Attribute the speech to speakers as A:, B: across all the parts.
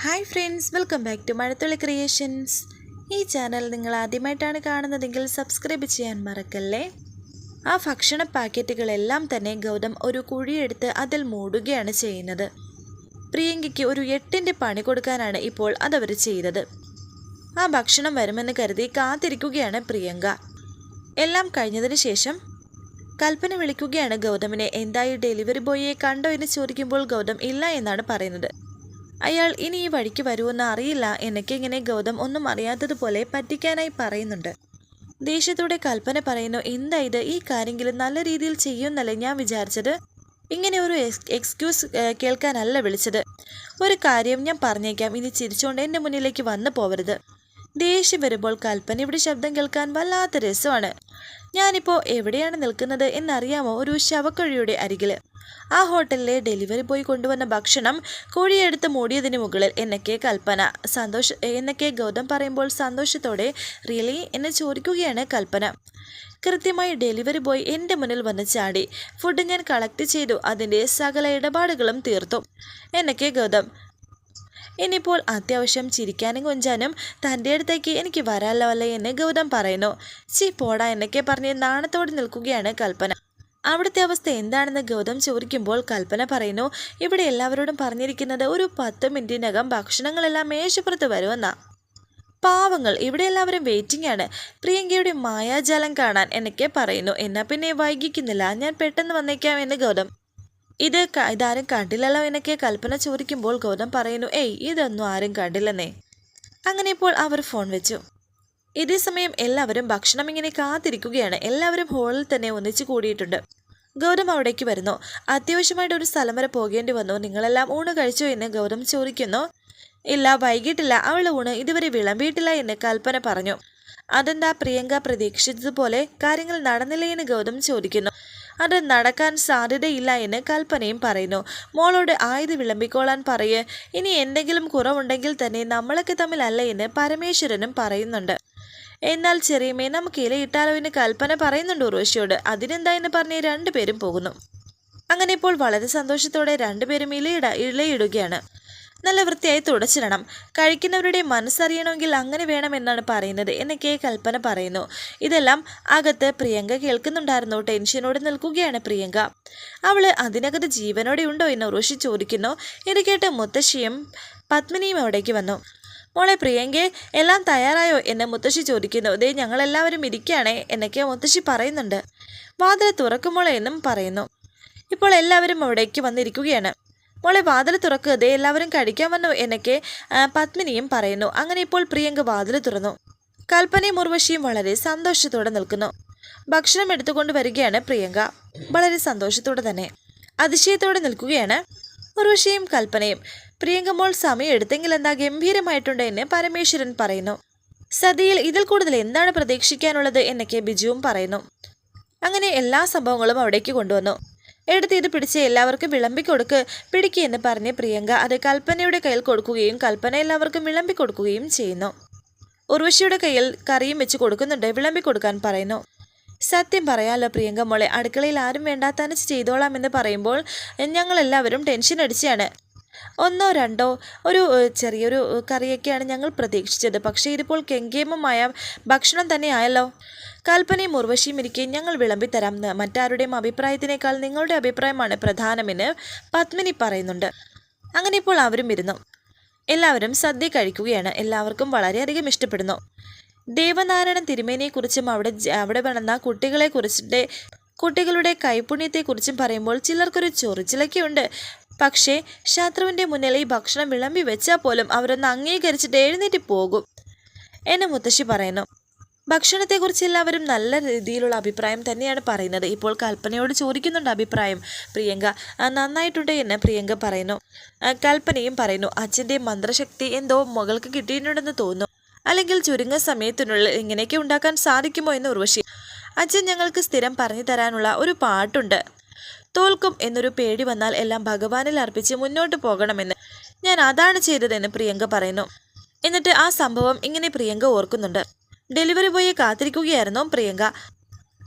A: Hi friends welcome back to Mazhathulli creations ഈ channel നിങ്ങൾ ആദ്യമായിട്ടാണ് കാണുന്നതെങ്കിൽ സബ്സ്ക്രൈബ് ചെയ്യാൻ മറക്കല്ലേ? ആ ഭക്ഷണ പാക്കറ്റുകളെല്ലാം തന്നെ ഗൗതം ഒരു കുഴിയെടുത്ത് അതിൽ മൂടുകയാണ് ചെയ്യുന്നത്. പ്രിയങ്കയ്ക്ക് ഒരു എട്ടിന്റെ പണി കൊടുക്കാനാണ് ഇപ്പോൾ അതവർ ചെയ്തത്. ആ ഭക്ഷണം വരുമെന്ന് കരുതി കാത്തിരിക്കുകയാണ് പ്രിയങ്ക. എല്ലാം കഴിഞ്ഞതിന് ശേഷം കൽപ്പന വിളിക്കുകയാണ് ഗൗതമിനെ എന്തായി ഡെലിവറി ബോയിയെ കണ്ടോ? എന്ന് ചോദിക്കുമ്പോൾ ഗൗതം ഇല്ല എന്നാണ് പറയുന്നത്. അയാൾ ഇനി ഈ വഴിക്ക് വരുമെന്ന് അറിയില്ല. എനിക്കിങ്ങനെ ഗൗതം ഒന്നും അറിയാത്തതുപോലെ പറ്റിക്കാനായി പറയുന്നുണ്ട്. ദേഷ്യത്തോടെ കൽപ്പന പറയുന്നു എന്താ ഇത്? ഈ കാര്യങ്ങളും നല്ല രീതിയിൽ ചെയ്യുമെന്നല്ലേ ഞാൻ വിചാരിച്ചത്? ഇങ്ങനെ ഒരു എക്സ്ക്യൂസ് കേൾക്കാനല്ല വിളിച്ചത്. ഒരു കാര്യം ഞാൻ പറഞ്ഞേക്കാം. ഇനി ചിരിച്ചുകൊണ്ട് എന്റെ മുന്നിലേക്ക് വന്നു പോവരുത്. ദേഷ്യം വരുമ്പോൾ കൽപ്പന ഇവിടെ ശബ്ദം കേൾക്കാൻ വല്ലാത്ത രസമാണ്. ഞാനിപ്പോൾ എവിടെയാണ് നിൽക്കുന്നത് എന്നറിയാമോ ഒരു ശവക്കുഴിയുടെ അരികിൽ ആ ഹോട്ടലിലെ ഡെലിവറി ബോയ് കൊണ്ടുവന്ന ഭക്ഷണം കോഴിയെടുത്ത് മൂടിയതിന് മുകളിൽ എന്നൊക്കെ കൽപ്പന. സന്തോഷ എന്നൊക്കെ ഗൗതം പറയുമ്പോൾ സന്തോഷത്തോടെ റിയലി? എന്നെ ചോദിക്കുകയാണ് കൽപ്പന. കൃത്യമായി ഡെലിവറി ബോയ് എന്റെ മുന്നിൽ വന്ന് ചാടി. ഫുഡ് ഞാൻ കളക്ട് ചെയ്തു അതിന്റെ സകല ഇടപാടുകളും തീർത്തു. എന്നൊക്കെ ഗൗതം ഇനിയിപ്പോൾ അത്യാവശ്യം ചിരിക്കാനും കൊഞ്ചാനും തന്റെ അടുത്തേക്ക് എനിക്ക് വരാമല്ലോ അല്ലേ എന്ന് ഗൗതം പറയുന്നു. ചി പോടാ എന്നൊക്കെ പറഞ്ഞ് നാണത്തോടെ നിൽക്കുകയാണ് കൽപ്പന. അവിടുത്തെ അവസ്ഥ എന്താണെന്ന് ഗൗതം ചോദിക്കുമ്പോൾ കൽപ്പന പറയുന്നു ഇവിടെ എല്ലാവരോടും പറഞ്ഞിരിക്കുന്നത് ഒരു പത്ത് മിനിറ്റിനകം ഭക്ഷണങ്ങളെല്ലാം മേശപ്പുറത്ത് വരുമെന്നാ. പാവങ്ങൾ ഇവിടെ എല്ലാവരും വെയിറ്റിംഗ് ആണ്. പ്രിയങ്കയുടെ മായാജാലം കാണാൻ എന്നൊക്കെ പറയുന്നു. എന്നാ പിന്നെ വൈകിക്കുന്നില്ല ഞാൻ പെട്ടെന്ന് വന്നേക്കാം എന്ന് ഗൗതം ഇത് ഇതാരും കണ്ടില്ലല്ലോ എന്നൊക്കെ കൽപ്പന ചോദിക്കുമ്പോൾ ഗൗതം പറയുന്നു ഏയ് ഇതൊന്നും ആരും കണ്ടില്ലെന്നേ. അങ്ങനെ ഇപ്പോൾ അവർ ഫോൺ വെച്ചു. ഇതേ സമയം എല്ലാവരും ഭക്ഷണം ഇങ്ങനെ കാത്തിരിക്കുകയാണ്. എല്ലാവരും ഹോളിൽ തന്നെ ഒന്നിച്ചു കൂടിയിട്ടുണ്ട്. ഗൗതം അവിടേക്ക് വരുന്നു. അത്യാവശ്യമായിട്ട് ഒരു സ്ഥലം വരെ പോകേണ്ടി വന്നു. നിങ്ങളെല്ലാം ഊണ് കഴിച്ചോ? എന്ന് ഗൗതം ചോദിക്കുന്നു. ഇല്ല വൈകിട്ടില്ല. അവൾ ഊണ് ഇതുവരെ വിളമ്പിയിട്ടില്ല എന്ന് കൽപ്പന പറഞ്ഞു. അതെന്താ പ്രിയങ്ക പ്രതീക്ഷിച്ചതുപോലെ കാര്യങ്ങൾ നടന്നില്ലേ? എന്ന് ഗൗതം ചോദിക്കുന്നു. അത് നടക്കാൻ സാധ്യതയില്ല എന്ന് കൽപ്പനയും പറയുന്നു. മോളോട് ആയുധ വിളമ്പിക്കോളാൻ പറയേ. ഇനി എന്തെങ്കിലും കുറവുണ്ടെങ്കിൽ തന്നെ നമ്മളൊക്കെ തമ്മിലല്ല എന്ന് പരമേശ്വരനും പറയുന്നുണ്ട്. എന്നാൽ ചെറിയമ്മേ നമുക്ക് ഇലയിട്ടാലോ എന്ന് കൽപ്പന പറയുന്നുണ്ട് ഉർവശിയോട്? അതിനെന്താ എന്ന് പറഞ്ഞ് രണ്ടുപേരും പോകുന്നു. അങ്ങനെ ഇപ്പോൾ വളരെ സന്തോഷത്തോടെ രണ്ടുപേരും ഇലയിട ഇലയിടുകയാണ്. നല്ല വൃത്തിയായി തുടച്ചിടണം. കഴിക്കുന്നവരുടെ മനസ്സറിയണമെങ്കിൽ അങ്ങനെ വേണമെന്നാണ് പറയുന്നത് എന്നൊക്കെ കൽപ്പന പറയുന്നു. ഇതെല്ലാം അകത്ത് പ്രിയങ്ക കേൾക്കുന്നുണ്ടായിരുന്നു. ടെൻഷനോടെ നിൽക്കുകയാണ് പ്രിയങ്ക. അവൾ അതിനകത്ത് ജീവനോടെ ഉണ്ടോ? എന്ന് ഉറോഷി ചോദിക്കുന്നു. ഇത് കേട്ട് മുത്തശ്ശിയും പത്മിനിയും അവിടേക്ക് വന്നു. മോളെ പ്രിയങ്കെ എല്ലാം തയ്യാറായോ? എന്ന് മുത്തശ്ശി ചോദിക്കുന്നു. ദേ ഞങ്ങളെല്ലാവരും ഇരിക്കുകയാണേ എന്നൊക്കെ മുത്തശ്ശി പറയുന്നുണ്ട്. വാതിൽ തുറക്കുമോളെ എന്നും പറയുന്നു. ഇപ്പോൾ എല്ലാവരും അവിടേക്ക് വന്നിരിക്കുകയാണ്. മോളെ വാതിൽ തുറക്കുക ദേ എല്ലാവരും കഴിക്കാൻ വന്നു എന്നൊക്കെ പത്മിനിയും പറയുന്നു. അങ്ങനെ ഇപ്പോൾ പ്രിയങ്ക വാതിൽ തുറന്നു. കൽപ്പനയും ഉർവശിയും വളരെ സന്തോഷത്തോടെ നിൽക്കുന്നു. ഭക്ഷണം എടുത്തുകൊണ്ട് വരികയാണ് പ്രിയങ്ക. വളരെ സന്തോഷത്തോടെ തന്നെ. അതിശയത്തോടെ നിൽക്കുകയാണ് ഉർവശിയും കൽപ്പനയും. പ്രിയങ്ക മോൾ സമയം എടുത്തെങ്കിൽ എന്താ ഗംഭീരമായിട്ടുണ്ട് എന്ന് പരമേശ്വരൻ പറയുന്നു. സതിയിൽ ഇതിൽ കൂടുതൽ എന്താണ് പ്രതീക്ഷിക്കാനുള്ളത് എന്നൊക്കെ ബിജുവും പറയുന്നു. അങ്ങനെ എല്ലാ സംഭവങ്ങളും അവിടേക്ക് കൊണ്ടുവന്നു. എടുത്ത് ഇത് പിടിച്ച് എല്ലാവർക്കും വിളമ്പി കൊടുക്ക് പിടിക്കുകയെന്ന് പറഞ്ഞ് പ്രിയങ്ക അത് കൽപ്പനയുടെ കയ്യിൽ കൊടുക്കുകയും കൽപ്പന എല്ലാവർക്കും വിളമ്പി കൊടുക്കുകയും ചെയ്യുന്നു. ഉർവശിയുടെ കയ്യിൽ കറിയും വെച്ച് കൊടുക്കുന്നുണ്ട് വിളമ്പി കൊടുക്കാൻ പറയുന്നു. സത്യം പറയാലോ പ്രിയങ്ക മോളെ അടുക്കളയിൽ ആരും വേണ്ട തനിച്ച് ചെയ്തോളാം എന്ന് പറയുമ്പോൾ ഞങ്ങളെല്ലാവരും ടെൻഷൻ അടിച്ചാണ്. ഒന്നോ രണ്ടോ ഒരു ചെറിയൊരു കറിയൊക്കെയാണ് ഞങ്ങൾ പ്രതീക്ഷിച്ചത്. പക്ഷേ ഇതിപ്പോൾ കെങ്കേമമായ ഭക്ഷണം തന്നെയായല്ലോ കൽപ്പനയും ഉർവശിയും ഇരിക്കെ ഞങ്ങൾ വിളമ്പിത്തരാം തരാം മറ്റാരുടെയും അഭിപ്രായത്തിനേക്കാൾ നിങ്ങളുടെ അഭിപ്രായമാണ് പ്രധാനമെന്ന് പത്മിനി പറയുന്നുണ്ട്. അങ്ങനെ ഇപ്പോൾ അവരും ഇരുന്നു. എല്ലാവരും സദ്യ കഴിക്കുകയാണ്. എല്ലാവർക്കും വളരെയധികം ഇഷ്ടപ്പെടുന്നു. ദേവനാരായണൻ തിരുമേനിയെക്കുറിച്ചും അവിടെ അവിടെ വളർന്ന കുട്ടികളെക്കുറിച്ചിട്ട് കുട്ടികളുടെ കൈപുണ്യത്തെക്കുറിച്ചും പറയുമ്പോൾ ചിലർക്കൊരു ചൊറിച്ചിലൊക്കെ ഉണ്ട് പക്ഷേ ശത്രുവിന്റെ മുന്നിൽ ഈ ഭക്ഷണം വിളമ്പി വെച്ചാൽ പോലും അവരൊന്ന് അംഗീകരിച്ചിട്ട് എഴുന്നേറ്റ് പോകും എന്ന് മുത്തശ്ശി പറയുന്നു. ഭക്ഷണത്തെക്കുറിച്ച് എല്ലാവരും നല്ല രീതിയിലുള്ള അഭിപ്രായം തന്നെയാണ് പറയുന്നത്. ഇപ്പോൾ കൽപ്പനയോട് ചോദിക്കുന്നുണ്ട് അഭിപ്രായം. പ്രിയങ്ക നന്നായിട്ടുണ്ട് എന്ന് പ്രിയങ്ക പറയുന്നു. കൽപ്പനയും പറയുന്നു അച്ഛന്റെ മന്ത്രശക്തി എന്തോ മകൾക്ക് കിട്ടിയിട്ടുണ്ടെന്ന് തോന്നുന്നു. അല്ലെങ്കിൽ ചുരുങ്ങ സമയത്തിനുള്ളിൽ ഇങ്ങനെയൊക്കെ ഉണ്ടാക്കാൻ സാധിക്കുമോ എന്ന് ഉർവശി. അച്ഛൻ ഞങ്ങൾക്ക് സ്ഥിരം പറഞ്ഞു തരാനുള്ള ഒരു പാട്ടുണ്ട്. തോൽക്കും എന്നൊരു പേടി വന്നാൽ എല്ലാം ഭഗവാനിൽ അർപ്പിച്ച് മുന്നോട്ട് പോകണമെന്ന് ഞാൻ അതാണ് ചെയ്തതെന്ന് പ്രിയങ്ക പറയുന്നു. എന്നിട്ട് ആ സംഭവം ഇങ്ങനെ പ്രിയങ്ക ഓർക്കുന്നുണ്ട്. ഡെലിവറി ബോയെ കാത്തിരിക്കുകയായിരുന്നു പ്രിയങ്ക.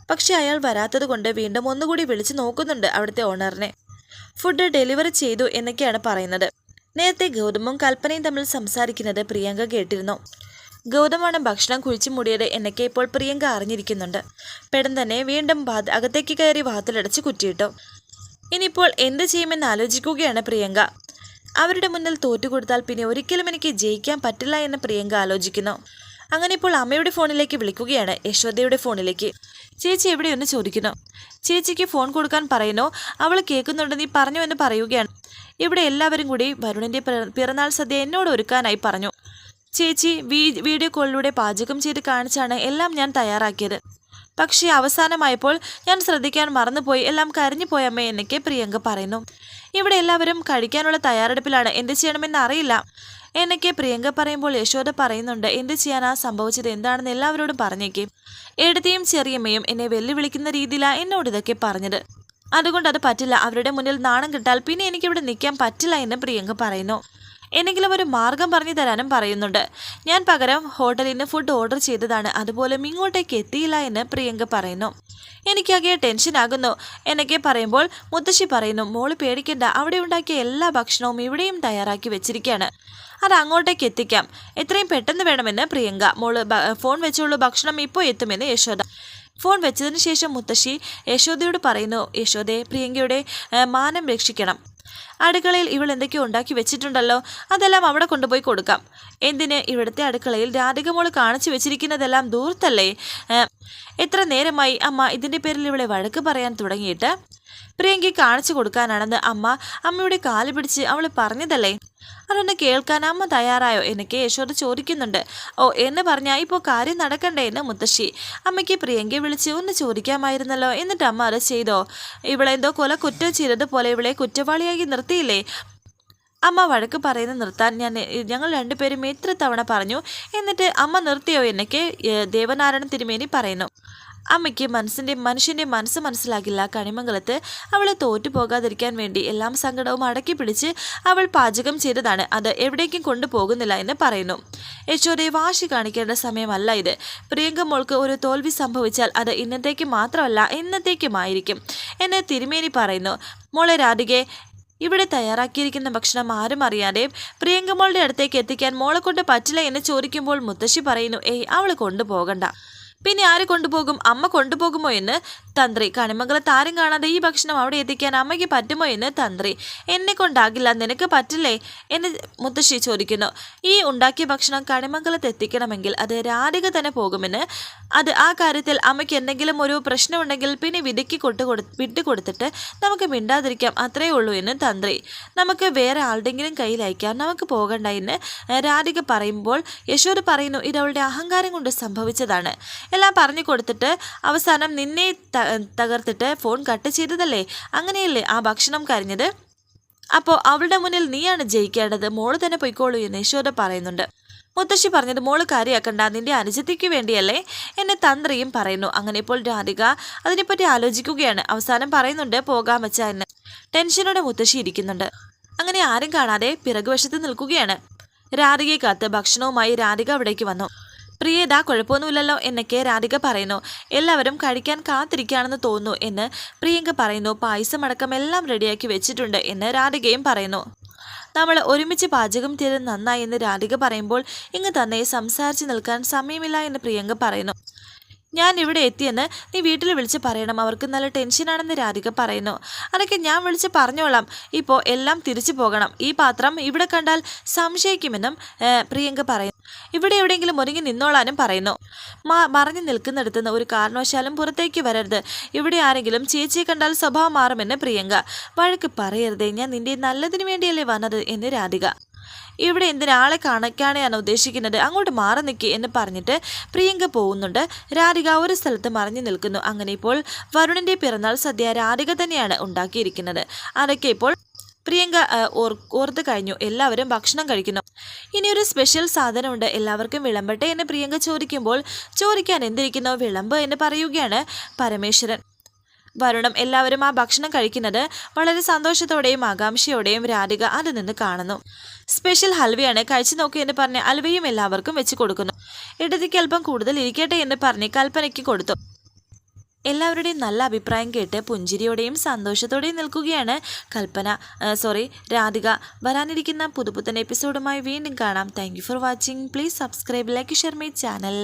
A: പക്ഷെ അയാൾ വരാത്തത് കൊണ്ട് വീണ്ടും ഒന്നുകൂടി വിളിച്ചു നോക്കുന്നുണ്ട് അവിടുത്തെ ഓണറിനെ. ഫുഡ് ഡെലിവറി ചെയ്തു എന്നൊക്കെയാണ് പറയുന്നത്. നേരത്തെ ഗൗതമും കൽപ്പനയും തമ്മിൽ സംസാരിക്കുന്നത് പ്രിയങ്ക കേട്ടിരുന്നു. ഗൗതമാണ് ഭക്ഷണം കുഴിച്ചു മൂടിയത് എന്നൊക്കെ ഇപ്പോൾ പ്രിയങ്ക അറിഞ്ഞിരിക്കുന്നുണ്ട്. പെട്ടെന്ന് തന്നെ വീണ്ടും അകത്തേക്ക് കയറി വാതിലടച്ച് കുറ്റിയിട്ടു. ഇനിയിപ്പോൾ എന്ത് ചെയ്യുമെന്ന് ആലോചിക്കുകയാണ് പ്രിയങ്ക. അവരുടെ മുന്നിൽ തോറ്റുകൊടുത്താൽ പിന്നെ ഒരിക്കലും എനിക്ക് ജയിക്കാൻ പറ്റില്ല എന്ന് പ്രിയങ്ക ആലോചിക്കുന്നു. അങ്ങനെ ഇപ്പോൾ അമ്മയുടെ ഫോണിലേക്ക് വിളിക്കുകയാണ് യശോദയുടെ ഫോണിലേക്ക്. ചേച്ചി എവിടെയൊന്ന് ചോദിക്കുന്നു. ചേച്ചിക്ക് ഫോൺ കൊടുക്കാൻ പറയുന്നു. അവൾ കേൾക്കുന്നുണ്ട് നീ പറഞ്ഞു എന്ന് പറയുകയാണ്. ഇവിടെ എല്ലാവരും കൂടി വരുണിന്റെ പിറന്നാൾ സദ്യ എന്നോട് ഒരുക്കാനായി പറഞ്ഞു. ചേച്ചി വീഡിയോ കോളിലൂടെ പാചകം ചെയ്ത് കാണിച്ചാണ് എല്ലാം ഞാൻ തയ്യാറാക്കിയത്. പക്ഷേ അവസാനമായപ്പോൾ ഞാൻ ശ്രദ്ധിക്കാൻ മറന്നുപോയി. എല്ലാം കരഞ്ഞു പോയമ്മേ എന്നൊക്കെ പ്രിയങ്ക പറയുന്നു. ഇവിടെ എല്ലാവരും കഴിക്കാനുള്ള തയ്യാറെടുപ്പിലാണ്. എന്ത് ചെയ്യണമെന്ന് അറിയില്ല എന്നൊക്കെ പ്രിയങ്ക പറയുമ്പോൾ യശോദ പറയുന്നുണ്ട്. എന്ത് ചെയ്യാനാ സംഭവിച്ചത്? എന്താണെന്ന് എല്ലാവരോടും പറഞ്ഞേക്കും. എഴുതിയും ചെറിയമ്മയും എന്നെ വെല്ലുവിളിക്കുന്ന രീതിയിലാണ് എന്നോട് ഇതൊക്കെ പറഞ്ഞത്. അതുകൊണ്ട് അത് പറ്റില്ല. അവരുടെ മുന്നിൽ നാണം കിട്ടാൽ പിന്നെ എനിക്കിവിടെ നിൽക്കാൻ പറ്റില്ല എന്ന് പ്രിയങ്ക പറയുന്നു. എന്തെങ്കിലും ഒരു മാർഗം പറഞ്ഞു തരാനും പറയുന്നുണ്ട്. ഞാൻ പകരം ഹോട്ടലിൽ നിന്ന് ഫുഡ് ഓർഡർ ചെയ്തതാണ്. അതുപോലെ ഇങ്ങോട്ടേക്ക് എത്തിയില്ല എന്ന് പ്രിയങ്ക പറയുന്നു. എനിക്കാകെ ടെൻഷൻ ആകുന്നു. എന്നൊക്കെ പറയുമ്പോൾ മുത്തശ്ശി പറയുന്നു മോൾ പേടിക്കണ്ട. അവിടെ ഉണ്ടാക്കിയ എല്ലാ ഭക്ഷണവും ഇവിടെയും തയ്യാറാക്കി വെച്ചിരിക്കുകയാണ് അത് അങ്ങോട്ടേക്ക് എത്തിക്കാം. എത്രയും പെട്ടെന്ന് വേണമെന്ന് പ്രിയങ്ക. മോൾ ഫോൺ വെച്ചുള്ള ഭക്ഷണം ഇപ്പോൾ എത്തുമെന്ന് യശോദ. ഫോൺ വെച്ചതിന് ശേഷം മുത്തശ്ശി യശോദയോട് പറയുന്നു യശോദയെ പ്രിയങ്കയുടെ മാനം രക്ഷിക്കണം. അടുക്കളയിൽ ഇവൾ എന്തൊക്കെയോ ഉണ്ടാക്കി വെച്ചിട്ടുണ്ടല്ലോ. അതെല്ലാം അവിടെ കൊണ്ടുപോയി കൊടുക്കാം. എന്തിന് ഇവിടുത്തെ അടുക്കളയിൽ രാധികമോൾ കാണിച്ചു വെച്ചിരിക്കുന്നതെല്ലാം ദൂരത്തല്ലേ എത്ര നേരമായി അമ്മ ഇതിന്റെ പേരിൽ ഇവളെ വഴക്ക് പറയാൻ തുടങ്ങിയിട്ട്? പ്രിയങ്കി കാണിച്ചു കൊടുക്കാനാണെന്ന് അമ്മ അമ്മയുടെ കാൽ പിടിച്ച് അവൾ പറഞ്ഞതല്ലേ? അതൊന്ന് കേൾക്കാൻ അമ്മ തയ്യാറായോ എന്നൊക്കെ യശോദ ചോദിക്കുന്നുണ്ട്. ഓ എന്ന് പറഞ്ഞാൽ ഇപ്പോൾ കാര്യം നടക്കണ്ടേ എന്ന് മുത്തശ്ശി. അമ്മയ്ക്ക് പ്രിയങ്കയെ വിളിച്ച് ഒന്ന് ചോദിക്കാമായിരുന്നല്ലോ. എന്നിട്ട് അമ്മ അത് ചെയ്തോ? ഇവളെന്തോ കൊല കുറ്റം ചെയ്തതുപോലെ ഇവളെ കുറ്റവാളിയാക്കി നിർത്തിയില്ലേ? അമ്മ വഴക്ക് പറയുന്നത് നിർത്താൻ ഞാൻ ഞങ്ങൾ രണ്ടുപേരും എത്ര തവണ പറഞ്ഞു. എന്നിട്ട് അമ്മ നിർത്തിയോ എന്നൊക്കെ ദേവനാരായണ തിരുമേനി പറയുന്നു. അമ്മയ്ക്ക് മനസ്സിന്റെ മനുഷ്യന്റെ മനസ്സ് മനസ്സിലാകില്ല. കണിമംഗലത്ത് അവളെ തോറ്റു പോകാതിരിക്കാൻ വേണ്ടി എല്ലാം സങ്കടവും അടക്കി പിടിച്ച് അവൾ പാചകം ചെയ്തതാണ്. അത് എവിടേക്കും കൊണ്ടുപോകുന്നില്ല എന്ന് പറയുന്നു. യശോദയെ വാശി കാണിക്കേണ്ട സമയമല്ല ഇത്. പ്രിയങ്ക മോൾക്ക് ഒരു തോൽവി സംഭവിച്ചാൽ അത് ഇന്നത്തേക്ക് മാത്രമല്ല എന്നത്തേക്കുമായിരിക്കും എന്ന് തിരുമേനി പറയുന്നു. മോളെ രാധികെ ഇവിടെ തയ്യാറാക്കിയിരിക്കുന്ന ഭക്ഷണം ആരും അറിയാതെ പ്രിയങ്കമോളുടെ അടുത്തേക്ക് എത്തിക്കാൻ മോളെ കൊണ്ട് പറ്റില്ല എന്ന് ചോദിക്കുമ്പോൾ മുത്തശ്ശി പറയുന്നു ഏയ് അവൾ കൊണ്ടുപോകണ്ട. പിന്നെ ആര് കൊണ്ടുപോകും? അമ്മ കൊണ്ടുപോകുമോ എന്ന് തന്ത്രി. കണിമംഗലം താരം കാണാതെ ഈ ഭക്ഷണം അവിടെ എത്തിക്കാൻ അമ്മയ്ക്ക് പറ്റുമോ എന്ന് തന്ത്രി. എന്നെ കൊണ്ടാകില്ല നിനക്ക് പറ്റില്ലേ? എന്ന് മുത്തശ്ശി ചോദിക്കുന്നു. ഈ ഉണ്ടാക്കിയ ഭക്ഷണം കണിമംഗലത്ത് എത്തിക്കണമെങ്കിൽ അത് രാധിക തന്നെ പോകുമെന്ന്. അത് ആ കാര്യത്തിൽ അമ്മയ്ക്ക് എന്തെങ്കിലും ഒരു പ്രശ്നമുണ്ടെങ്കിൽ പിന്നെ വിധിക്ക് വിട്ടു കൊടുത്തിട്ട് നമുക്ക് മിണ്ടാതിരിക്കാം. അത്രയേ ഉള്ളൂ എന്ന് തന്ത്രി. നമുക്ക് വേറെ ആളുടെങ്കിലും കയ്യിലയക്കാം നമുക്ക് പോകണ്ട എന്ന് രാധിക പറയുമ്പോൾ യശോദ പറയുന്നു ഇത് അവളുടെ അഹങ്കാരം കൊണ്ട് സംഭവിച്ചതാണ്. എല്ലാം പറഞ്ഞു കൊടുത്തിട്ട് അവസാനം നിന്നെ തകർത്തിട്ട് ഫോൺ കട്ട് ചെയ്തതല്ലേ? അങ്ങനെയല്ലേ ആ ഭക്ഷണം കരഞ്ഞത്? അപ്പോൾ അവളുടെ മുന്നിൽ നീയാണ് ജയിക്കേണ്ടത്. മോൾ തന്നെ പൊയ്ക്കോളൂ എന്ന് യശോദ പറയുന്നുണ്ട്. മുത്തശ്ശി പറഞ്ഞത് മോൾ കാര്യമാക്കണ്ട നിന്റെ അനുജത്തിക്ക് വേണ്ടിയല്ലേ എന്നെ തന്ത്രിയും പറയുന്നു. അങ്ങനെ ഇപ്പോൾ രാധിക അതിനെപ്പറ്റി ആലോചിക്കുകയാണ്. അവസാനം പറയുന്നുണ്ട് പോകാൻ വെച്ച എന്ന്. ടെൻഷനോടെ മുത്തശ്ശി ഇരിക്കുന്നുണ്ട്. അങ്ങനെ ആരും കാണാതെ പിറകുവശത്ത് നിൽക്കുകയാണ്. രാധികയെ കാത്ത് ഭക്ഷണവുമായി രാധിക അവിടേക്ക് വന്നു. പ്രിയത കുഴപ്പമൊന്നുമില്ലല്ലോ എന്നൊക്കെ രാധിക പറയുന്നു. എല്ലാവരും കഴിക്കാൻ കാത്തിരിക്കുകയാണെന്ന് തോന്നുന്നു എന്ന് പ്രിയങ്ക പറയുന്നു. പായസം അടക്കം എല്ലാം റെഡിയാക്കി വെച്ചിട്ടുണ്ട് എന്ന് രാധികയും പറയുന്നു. നമ്മൾ ഒരുമിച്ച് പാചകം ചെയ്ത് നന്നായി എന്ന് രാധിക പറയുമ്പോൾ ഇങ്ങ് തന്നെ സംസാരിച്ച് നിൽക്കാൻ സമയമില്ല എന്ന് പ്രിയങ്ക പറയുന്നു. ഞാൻ ഇവിടെ എത്തിയെന്ന് നീ വീട്ടിൽ വിളിച്ച് പറയണം. അവർക്ക് നല്ല ടെൻഷനാണെന്ന് രാധിക പറയുന്നു. അതൊക്കെ ഞാൻ വിളിച്ച് പറഞ്ഞോളാം. ഇപ്പോൾ എല്ലാം തിരിച്ചു പോകണം. ഈ പാത്രം ഇവിടെ കണ്ടാൽ സംശയിക്കുമെന്നും പ്രിയങ്ക പറയുന്നു. ഇവിടെ എവിടെയെങ്കിലും ഒരുങ്ങി നിന്നോളാനും പറയുന്നു. മാ മറഞ്ഞു നിൽക്കുന്നിടത്ത് നിന്ന് ഒരു കാരണവശാലും പുറത്തേക്ക് വരരുത്. ഇവിടെ ആരെങ്കിലും ചേച്ചിയെ കണ്ടാൽ സ്വഭാവം മാറുമെന്ന് പ്രിയങ്ക. വഴക്ക് പറയരുതേ. ഞാൻ നിന്റെ നല്ലതിനു വേണ്ടിയല്ലേ വന്നത് എന്ന് രാധിക. ഇവിടെ എന്തിനാളെ കാണിക്കാനെയാണ് ഉദ്ദേശിക്കുന്നത്? അങ്ങോട്ട് മാറി നിൽക്കി എന്ന് പറഞ്ഞിട്ട് പ്രിയങ്ക പോകുന്നുണ്ട്. രാധിക ഒരു സ്ഥലത്ത് മറിഞ്ഞു നിൽക്കുന്നു. അങ്ങനെ ഇപ്പോൾ വരുണിന്റെ പിറന്നാൾ സദ്യ രാധിക തന്നെയാണ് ഉണ്ടാക്കിയിരിക്കുന്നത്. അതൊക്കെ ഇപ്പോൾ പ്രിയങ്ക ഓർ ഓർത്ത് കഴിഞ്ഞു. എല്ലാവരും ഭക്ഷണം കഴിക്കുന്നു. ഇനി ഒരു സ്പെഷ്യൽ സാധനമുണ്ട്. എല്ലാവർക്കും വിളമ്പട്ടെ എന്ന് പ്രിയങ്ക ചോദിക്കുമ്പോൾ ചോദിക്കാൻ എന്തിരിക്കുന്നു? വിളമ്പ് എന്ന് പറയുകയാണ് പരമേശ്വരൻ. വരുണം എല്ലാവരും ആ ഭക്ഷണം കഴിക്കുന്നത് വളരെ സന്തോഷത്തോടെയും ആകാംക്ഷയോടെയും രാധിക അത് നിന്ന് കാണുന്നു. സ്പെഷ്യൽ ഹൽവയാണ് കഴിച്ചു നോക്കിയെന്ന് പറഞ്ഞ് ഹൽവയും എല്ലാവർക്കും വെച്ച് കൊടുക്കുന്നു. ഇടതിക്ക് അല്പം കൂടുതൽ ഇരിക്കട്ടെ എന്ന് പറഞ്ഞ് കൽപ്പനയ്ക്ക് കൊടുത്തു. എല്ലാവരുടെയും നല്ല അഭിപ്രായം കേട്ട് പുഞ്ചിരിയോടെയും സന്തോഷത്തോടെയും നിൽക്കുകയാണ് കൽപ്പന. സോറി രാധിക. വരാനിരിക്കുന്ന പുതുപുത്തൻ എപ്പിസോഡുമായി വീണ്ടും കാണാം. Thank for watching please subscribe like share my channel